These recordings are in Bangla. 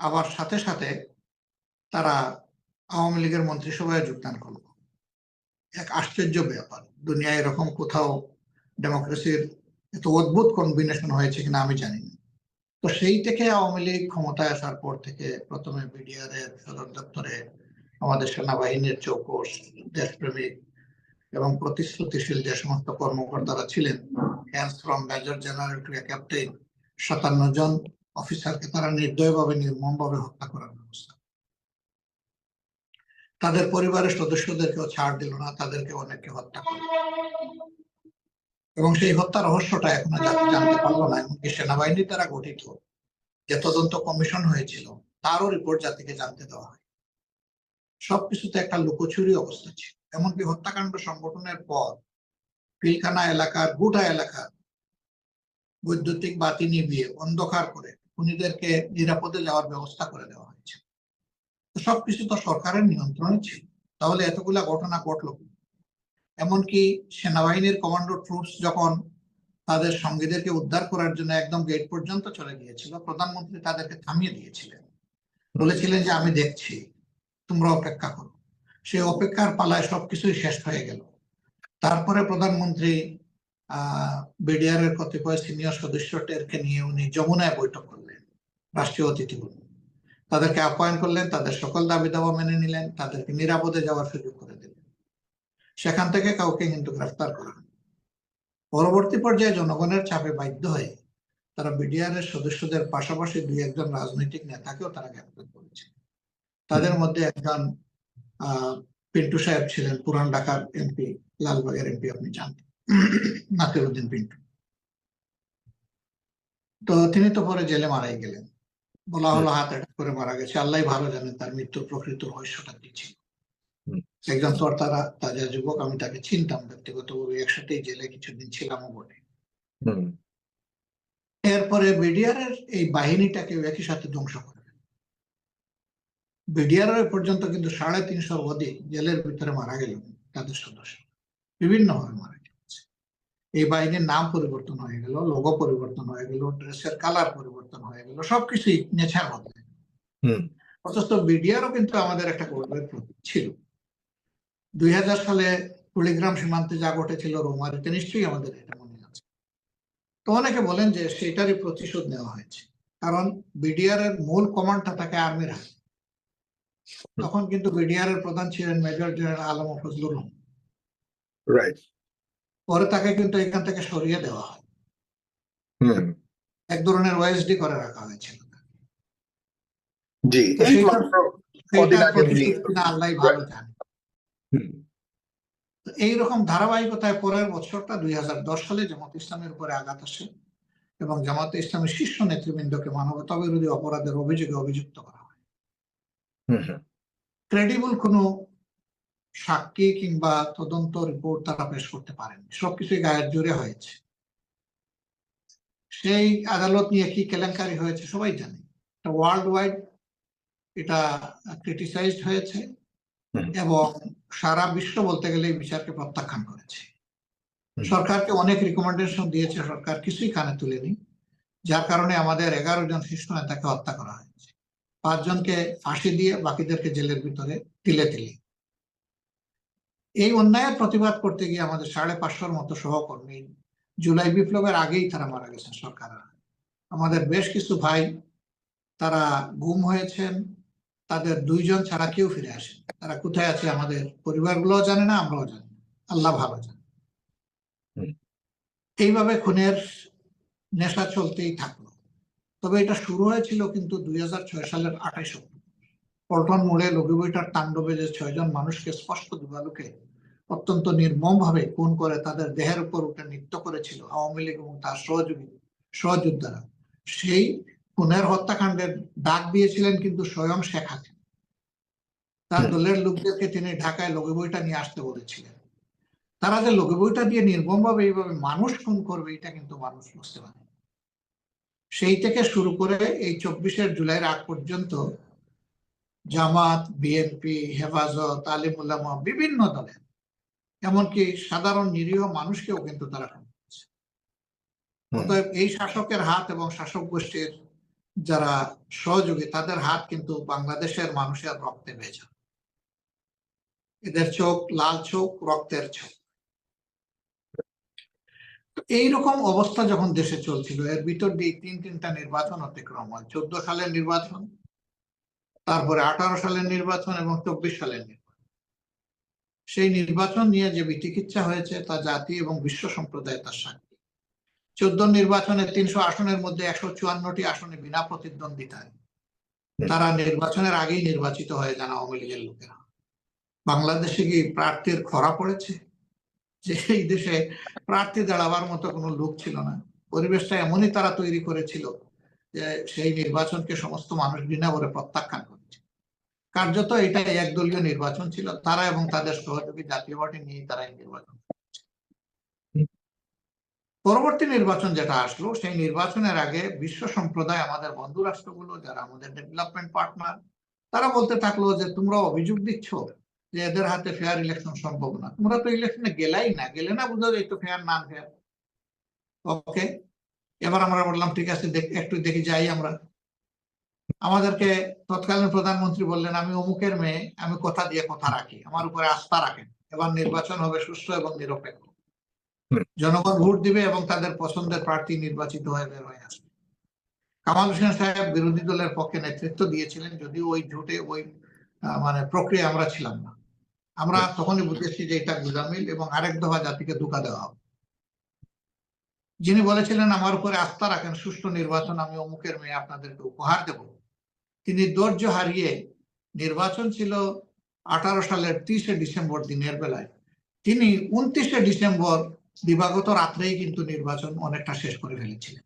আবার সাথে সাথে তারা আওয়ামী লীগের মন্ত্রিসভায় যোগদান করল। এক আশ্চর্য ব্যাপার। দুনিয়ায় এরকম কোথাও ডেমোক্রেসির এত অদ্ভুত কম্বিনেশন হয়েছে কিনা আমি জানি না। তো সেই থেকে আওয়ামী লীগ ক্ষমতায় আসার পর থেকে প্রথমে বিডিআর এর সদর দপ্তরে আমাদের সেনাবাহিনীর চৌকস দেশপ্রেমিক এবং প্রতিশ্রুতিশীল যে সমস্ত কর্মকর্তারা ছিলেন হ্যান্স ফ্রম মেজর জেনারেল ক্যাপ্টেন সাতান্ন জন অফিসারকে তারা নির্দয়ভাবে, নির্মমভাবে হত্যা করার ব্যবস্থা। তাদের পরিবারের সদস্যদেরকেও ছাড় দিল না, তাদেরকে অনেককে হত্যা করল। এবং সেই হত্যা রহস্যটা এখনও জানতে পারল না, এমনকি সেনাবাহিনী দ্বারা গঠিত যে তদন্ত কমিশন হয়েছিল, তারও রিপোর্ট জাতিকে জানতে দেওয়া হয়। সবকিছুতে একটা লুকোচুরি অবস্থা ছিল। এমনকি হত্যাকাণ্ড সংগঠনের পর পিলখানা এলাকার গুটা এলাকার বৈদ্যুতিক বাতি নিভিয়ে অন্ধকার করে খুনিদেরকে নিরাপদে যাওয়ার ব্যবস্থা করে দেওয়া হয়েছে। সবকিছু তো সরকারের নিয়ন্ত্রণে ছিল। তাহলে এতগুলা ঘটনা ঘটলো? এমনকি সেনাবাহিনীর কমান্ডো ট্রুপস যখন তাদের সঙ্গীদেরকে উদ্ধার করার জন্য একদম গেট পর্যন্ত চলে গিয়েছিল, প্রধানমন্ত্রী তাদেরকে থামিয়ে দিয়েছিলেন। বলেছিলেন যে, আমি দেখছি তোমরা অপেক্ষা করো। সেই অপেক্ষার পালায় সবকিছুই শেষ হয়ে গেল। তারপরে প্রধানমন্ত্রী, আহ বিডিআর এর কতিপয় সিনিয়র সদস্য টেরকে নিয়ে উনি যমুনায় বৈঠক রাষ্ট্রীয় অতিথি বলে তাদেরকে আপ্যায়ন করলেন, তাদের সকল দাবি দাবা মেনে নিলেন, তাদেরকে নিরাপদে যাওয়ার সুযোগ করে দিলেন। সেখান থেকে কাউকে কিন্তু গ্রেফতার করা। পরবর্তী পর্যায়ে জনগণের চাপে বাধ্য হয়ে তারা বিডিআর এর সদস্যদের পাশাপাশি দুই একজন রাজনৈতিক নেতাকেও তারা গ্রেফতার করেছে। তাদের মধ্যে একজন পিন্টু সাহেব ছিলেন, পুরান ঢাকার এমপি, লালবাগের এমপি আপনি জানতেন নাসিরুদ্দিন পিন্টু। তো তিনি তো পরে জেলে মারাই গেলেন। বলা হলো হাত অ্যাটাক করে মারা গেছে। আল্লাহ ভালো জানেন তার মৃত্যুর প্রকৃত রহস্যটা কি ছিল। একজন তোর তারা তাজা যুবক আমি তাকে চিনতাম ব্যক্তিগতভাবে একসাথেই জেলে কিছুদিন ছিলামও বটে। হুম। এরপরে বিডিআর এর এই বাহিনীটাকে একই সাথে ধ্বংস করে বিডিআর পর্যন্ত কিন্তু সাড়ে তিনশোর অধিক জেলের ভিতরে মারা গেল তাদের সদস্য বিভিন্ন ভাবে মারা এই বাহিনীর নাম পরিবর্তন হয়ে গেল লোগো পরিবর্তন হয়ে গেল ড্রেসের কালার পরিবর্তন হয়ে গেল সবকিছুই নেচার বদলে অথচ বিডিআরও কিন্তু আমাদের একটা গর্বের প্রতীক ছিল। দুই হাজার সালে কুড়িগ্রাম সীমান্তে যা ঘটেছিল রোমারিতে নিশ্চয়ই আমাদের এটা মনে আছে। তো অনেকে বলেন যে সেটারই প্রতিশোধ নেওয়া হয়েছে কারণ বিডিআর এর মূল কমান্ডটা থাকে আর্মির হাতে। তখন কিন্তু বিডিআর এর প্রধান ছিলেন major general Alam Fazlur Rahman. Right পরে তাকে কিন্তু এখান থেকে সরিয়ে দেওয়া হয়। এক ধরনের ওএসডি করে রাখা হয়েছিল। জি আল্লাহ ভালো জানে। এইরকম ধারাবাহিকতায় পরের বছরটা দুই হাজার দশ সালে জামাত ইসলামের উপরে আঘাত আসে এবং জামাতে ইসলামের শীর্ষ নেতৃবৃন্দকে মানবতা বিরোধী অপরাধের অভিযোগে অভিযুক্ত করা হয়। ক্রেডিবল কোনো সাক্ষী কিংবা তদন্ত রিপোর্ট তারা পেশ করতে পারেন সবকিছু গায়ের জোরে হয়েছে। সেই আদালত নিয়ে কি কেলেঙ্কারি হয়েছে সবাই জানে। ওয়ার্ল্ড ওয়াইড এটা ক্রিটিসাইজড হয়েছে এবং সারা বিশ্ব বলতে গেলে এই বিচারকে প্রত্যাখ্যান করেছে। সরকারকে অনেক রিকমেন্ডেশন দিয়েছে সরকার কিছুই কানে তুলেনি যার কারণে আমাদের এগারো জন শীর্ষ নেতাকে হত্যা করা হয়েছে। পাঁচজনকে ফাঁসি দিয়ে বাকিদেরকে জেলের ভিতরে তিলে তিলে। এই অন্যায়ের প্রতিবাদ করতে গিয়ে আমাদের সাড়ে পাঁচশোর মতো সহকর্মী জুলাই বিপ্লবের আগেই তারা মারা গেছেন সরকার আমাদের বেশ কিছু ভাই তারা গুম হয়েছেন তাদের দুইজন ছাড়া কেউ ফিরে আসেন। তারা কোথায় আছে আমাদের পরিবারগুলোও জানে না আমরাও জানি আল্লাহ ভালো জানে। এইভাবে খুনের নেশা চলতেই থাকল। তবে এটা শুরু হয়েছিল কিন্তু দুই হাজার ছয় সালের আঠাইশ অক্টোবর। পল্টন মোড়ে লগি বইটার তাণ্ডবে যে ছয়জন মানুষকে স্পষ্ট দিবালুকে অত্যন্ত নির্মম ভাবে খুন করে তাদের দেহের উপর উঠে নৃত্য করেছিল আওয়ামী লীগ এবং তার সহযোগী সহযোদ্ধারা। সেই খুনের হত্যাকাণ্ডের ডাক দিয়েছিলেন কিন্তু স্বয়ং শেখ হাসিনা। তার দলের লোকদেরকে তিনি ঢাকায় লঘু বইটা নিয়ে আসতে বলেছিলেন। তারা যে লঘু বইটা দিয়ে নির্মম ভাবে এইভাবে মানুষ খুন করবে এটা কিন্তু মানুষ বুঝতে পারে সেই থেকে শুরু করে এই চব্বিশের জুলাইয়ের আগ পর্যন্ত জামাত বিএনপি হেফাজত আলিমুল্লামা বিভিন্ন দলের। এমনকি সাধারণ নিরীহ মানুষকেও কিন্তু তারা করেছে। অতএব এই শাসকের হাত এবং শাসক গোষ্ঠীর যারা সহযোগী তাদের হাত কিন্তু বাংলাদেশের মানুষের রক্তে ভেজা। এদের চোখ লাল চোখ রক্তের চোখ। এইরকম অবস্থা যখন দেশে চলছিল এর ভিতর দিয়ে তিন তিনটা নির্বাচন অতিক্রম হয়। চোদ্দ সালের নির্বাচন তারপরে আঠারো সালের নির্বাচন এবং চব্বিশ সালের নির্বাচন। সেই নির্বাচন নিয়ে যে বিচিকিৎসা হয়েছে তা জাতি এবং বিশ্ব সম্প্রদায় তার সাক্ষী। চোদ্দ নির্বাচনে তিনশো আসনের মধ্যে একশো চুয়ান্নটি আসনে বিনা প্রতিদ্বন্দ্বিতায়। তারা নির্বাচনের আগেই নির্বাচিত হয়ে যান আওয়ামী লীগের লোকেরা। বাংলাদেশে কি প্রার্থীর খরা পড়েছে? যে এই দেশে প্রার্থী দাঁড়াবার মতো কোনো লোক ছিল না। পরিবেশটা এমনই তারা তৈরি করেছিল যে সেই নির্বাচনকে সমস্ত মানুষ ঘৃণা করে প্রত্যাখ্যান করেছে কার্যত এটা একদলীয় নির্বাচন ছিল। তারা এবং তাদের সহযোগী জাতীয় পার্টি নিয়ে তারা নির্বাচন পরবর্তী নির্বাচন যেটা আসলো, সেই নির্বাচনের আগে বিশ্ব সম্প্রদায়, আমাদের বন্ধু রাষ্ট্রগুলো, যারা আমাদের ডেভেলপমেন্ট পার্টনার তারা বলতে থাকল যে, তোমরা অভিযোগ দিচ্ছ যে এদের হাতে ফেয়ার ইলেকশন সম্ভব না। তোমরা তো ইলেকশনে গেলাই না, গেলে না বুঝো যে এই তো ফেয়ার না ফেয়ার ওকে এবার আমরা বললাম, ঠিক আছে একটু দেখি, যাই আমরা। আমাদেরকে তৎকালীন প্রধানমন্ত্রী বললেন আমি অমুকের মেয়ে আমি কথা দিয়ে কথা রাখি আমার উপরে আস্থা রাখেন। এবার নির্বাচন হবে সুষ্ঠু এবং নিরপেক্ষ। জনগণ ভোট দিবে এবং তাদের পছন্দের প্রার্থী নির্বাচিত হয়ে বের হয়ে আসবে। কামাল হোসেন সাহেব বিরোধী দলের পক্ষে নেতৃত্ব দিয়েছিলেন যদিও ওই জোটে ওই মানে প্রক্রিয়া আমরা ছিলাম না। আমরা তখনই বুঝেছি যে এটা গুজামিল এবং আরেক দফা জাতিকে ধোকা দেওয়া হবে। যিনি বলেছিলেন আমার উপরে আস্থা রাখেন সুষ্ঠু নির্বাচন আমি অমুকের মেয়ে আপনাদেরকে উপহার দেব। তিনি ধৈর্য হারিয়ে নির্বাচন ছিল আঠারো সালের তিরিশে ডিসেম্বর দিনের বেলায়। তিনি উনত্রিশে ডিসেম্বর দিবাগত রাত্রেই কিন্তু নির্বাচন অনেকটা শেষ করে ফেলেছিলেন।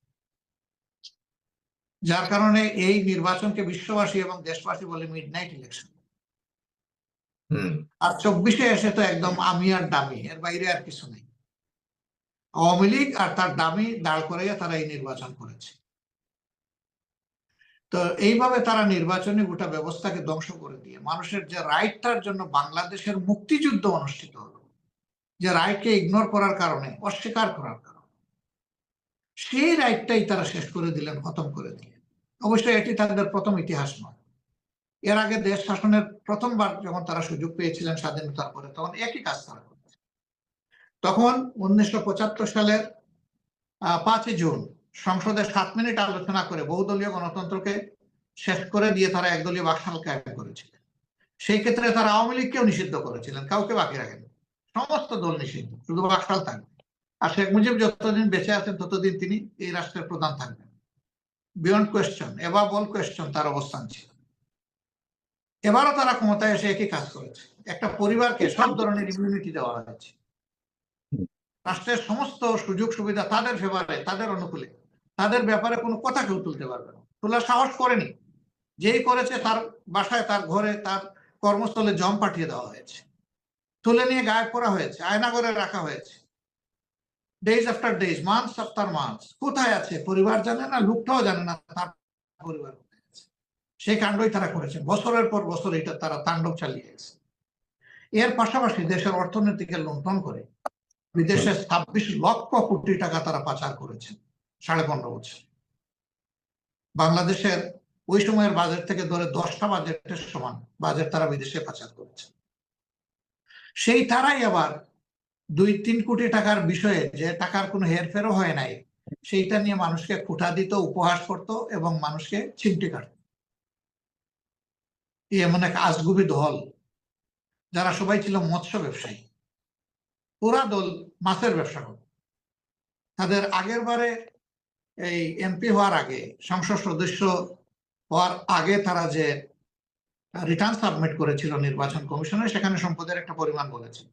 যার কারণে এই নির্বাচনকে বিশ্ববাসী এবং দেশবাসী বলে মিড নাইট ইলেকশন হুম। আর চব্বিশে এসে তো একদম আমি আর দামি এর বাইরে আর কিছু নেই। আওয়ামী লীগ আর তার দামি দাঁড় করাইয়া তারা এই নির্বাচন করেছে। তো এইভাবে তারা নির্বাচনী গোটা ব্যবস্থাকে ধ্বংস করে দিয়ে মানুষের যে রাইটটার জন্য বাংলাদেশের মুক্তিযুদ্ধ অনুষ্ঠিত হলো, যে রাইটকে ইগনোর করার কারণে, অস্বীকার করার কারণে, সেই রাইটটাই তারা শেষ করে দিলেন, খতম করে দিলেন। অবশ্যই এটি তাদের প্রথম ইতিহাস নয়। এর আগে দেশ শাসনের প্রথমবার যখন তারা সুযোগ পেয়েছিলেন স্বাধীনতার পরে, তখন একই কাজ তারা করেছে। তখন উনিশশো পঁচাত্তর সালের পাঁচই জুন সংসদে সাত মিনিট আলোচনা করে বহুদলীয় গণতন্ত্রকে শেষ করে দিয়ে তারা একদলীয় বাকশাল কায়েম করেছিলেন। সেই ক্ষেত্রে তারা আওয়ামী লীগকেও নিষিদ্ধ করেছিলেন, কাউকে বাকি রাখেন সমস্ত দল নিষিদ্ধ, শুধু বাকশাল থাকবে। আর শেখ মুজিব যতদিন বেঁচে আছেন, ততদিন তিনি এই রাষ্ট্রের প্রধান থাকবেন। বিয়ন্ড কোয়েশ্চন এবার বল কোয়েশ্চন তার অবস্থান ছিল। এবারও তারা ক্ষমতায় এসে একই কাজ করেছে। একটা পরিবারকে সব ধরনের ইমিউনিটি দেওয়া হয়েছে। রাষ্ট্রের সমস্ত সুযোগ সুবিধা তাদের ফেভারে তাদের অনুকূলে। তাদের ব্যাপারে কোনো কথা কেউ তুলতে পারবে না। তোলার সাহস করেনি। যেই করেছে তার বাসায়, তার ঘরে, তার কর্মস্থলে জম পাঠিয়ে দেওয়া হয়েছে। তুলে নিয়ে গায়েব করা হয়েছে আয়না করে রাখা হয়েছে। Days after days months after months কোথায় আছে? পরিবার জানে না, লোকটাও জানে না, তার পরিবার সেই কাণ্ডই তারা করেছে বছরের পর বছর এটা তারা তাণ্ডব চালিয়ে গেছে। এর পাশাপাশি দেশের অর্থনীতিকে লুণ্ঠন করে বিদেশে ছাব্বিশ লক্ষ কোটি টাকা তারা পাচার করেছেন। সাড়ে পনেরো বছর। বাংলাদেশের ওই সময়ের বাজেট থেকে ধরে দশটা বাজেটের সমান বাজেট তারা বিদেশে পাচার করেছে। সেই তারাই আবার দুই তিন কোটি টাকার বিষয়ে যে টাকার কোনো হেরফেরও হয় নাই, সেইটা নিয়ে মানুষকে খুঁটা দিত, উপহাস করত এবং মানুষকে চিমটি কাটত। এমন এক আজগুবি দল, যারা সবাই ছিল মৎস্য ব্যবসায়ী। পুরা দল মাছের ব্যবসা করত। তাদের আগের বারে এই এমপি হওয়ার আগে সংসদ সদস্য হওয়ার আগে তারা যে রিটার্ন সাবমিট করেছিল নির্বাচন কমিশনে সেখানে সম্পদের একটা পরিমাণ বলেছে।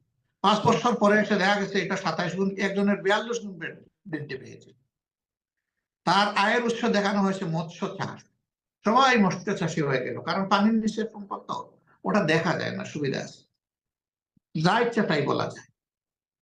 পাঁচ বছর পরে এসে দেখা গেছে এটা সাতাইশ গুণ একজনের বিয়াল্লিশ গুণ বৃদ্ধি- পেয়েছে। তার আয়ের উৎস দেখানো হয়েছে মৎস্য চাষ। সবাই মৎস্য চাষী হয়ে গেল কারণ পানির নিচে সম্পদ তো ওটা দেখা যায় না সুবিধা আছে। যা ইচ্ছা তাই বলা যায়।